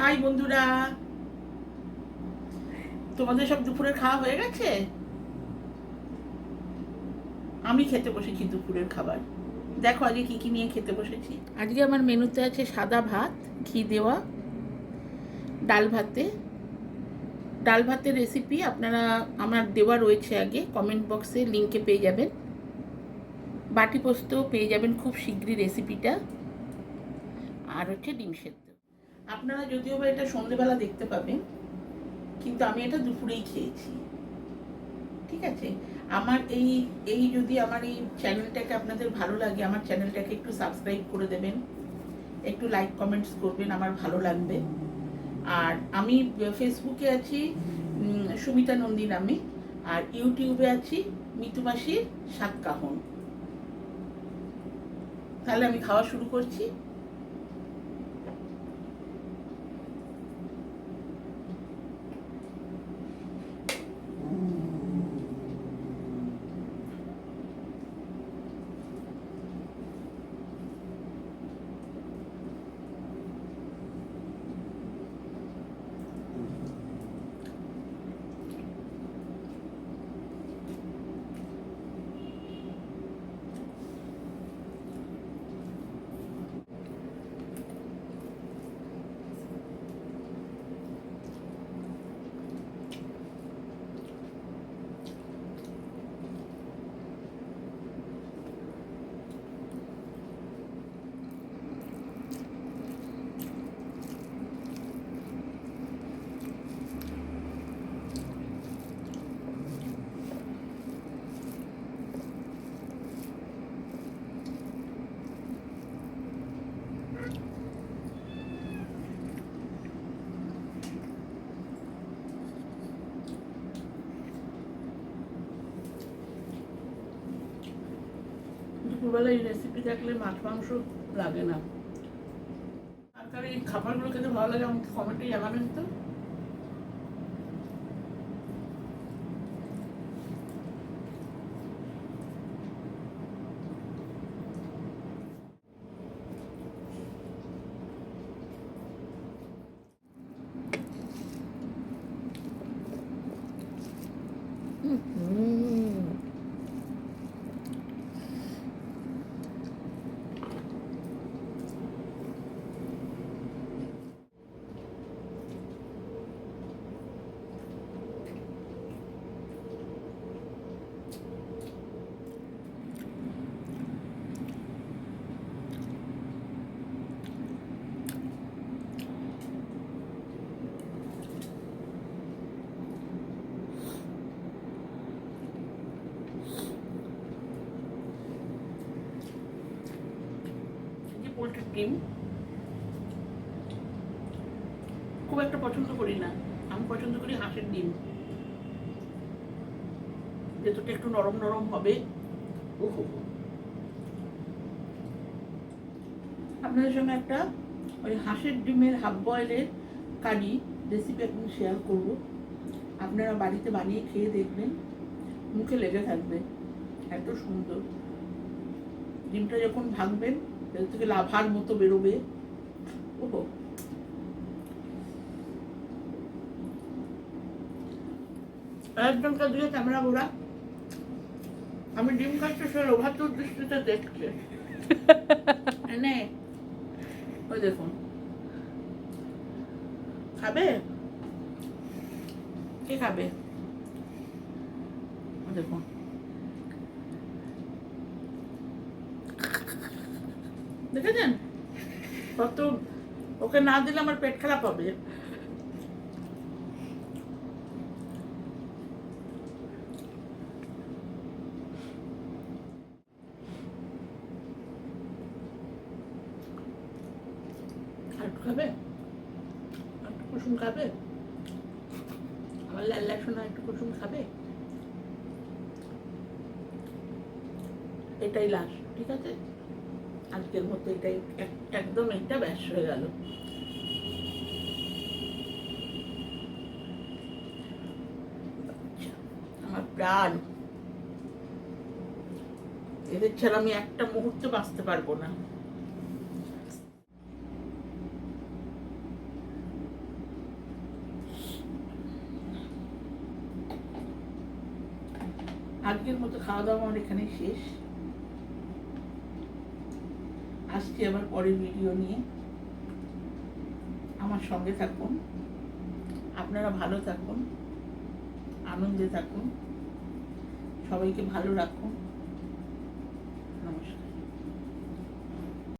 High বন্ধুরা। তোমাদের সব দুপুরের খাওয়া হয়ে গেছে? আমি খেতে বসেছি দুপুরের খাবার। দেখো আজকে কি কি নিয়ে খেতে বসেছি। আজকে আমার মেনুতে আছে সাদা ভাত, ঘি দেওয়া, ডাল ভাতে। ডাল ভাতের রেসিপি আপনারা, আমার দেওয়া রয়েছে আগে কমেন্ট বক্সে লিঙ্কে পেয়ে যাবেন। বাটি পোস্ত পেয়ে যাবেন খুব শীঘ্রই রেসিপিটা আর হচ্ছে ডিম সেদ্ধ। আপনারা যদিও বা এটা সন্ধেবেলা দেখতে পাবেন, কিন্তু আমি এটা দুপুরেই খেয়েছি। ঠিক আছে? আমার এই এই যদি আমার এই চ্যানেলটাকে আপনাদের ভালো লাগে, আমার চ্যানেলটাকে একটু সাবস্ক্রাইব করে দেবেন। একটু লাইক কমেন্টস করবেন, আমার ভালো লাগবে। আর আমি ফেসবুকে আছি সুমিতা নন্দী নামে, আর ইউটিউবে আছি, মিতু মাসির সাত তাহলে আমি খাওয়া শুরু করছি। দুপুরবেলা এই রেসিপি থাকলে মাছ মাংস লাগে না। আর এই খাবারগুলো খেতে ভালো লাগে, আমাকে কমেন্টে জানাবেন তো। হুম। ডিম খুব একটা পছন্দ করি না। আমি পছন্দ করি হাঁসের ডিম। ভেতরটা একটু নরম নরম হবে। ওহো। আপনাদের সঙ্গে একটা ওই হাঁসের ডিমের হাফ বয়েলের কারি রেসিপি এখন শেয়ার করব। আপনারা বাড়িতে বানিয়ে খেয়ে দেখবেন। মুখে লেগে থাকবে। এত সুন্দর। ডিমটা যখন ভাঙবেন ভেতর লাভার মতো বেরোবে। ওহো। একজনকে দিয়ে ক্যামেরা ঘোরা? আমি ডিম খাচ্ছি, সে লোভাতুর দৃষ্টিতে দেখছে। এনে, ওই দেখুন। খাবে? কে খাবে? দেখুন। দেখেছেন কত ওকে না দিলে আমার পেট খারাপ হবে। কুসুম খাবে? একটু কুসুম খাবে? এটাই ঠিক আছে? আজকের মতো এটাই একদম একটা ব্যাস হয়ে গেল। আচ্ছা, আমার প্রাণ। এদের ছাড়া আমি একটা মুহূর্ত বাঁচতে পারব না। আজকের মতো খাওয়া দাওয়া আমার এখানে শেষ। আসছি আবার পরের ভিডিও নিয়ে আমার সঙ্গে থাকুন। আপনারা ভালো থাকুন, আনন্দে থাকুন, সবাইকে ভালো রাখুন। নমস্কার।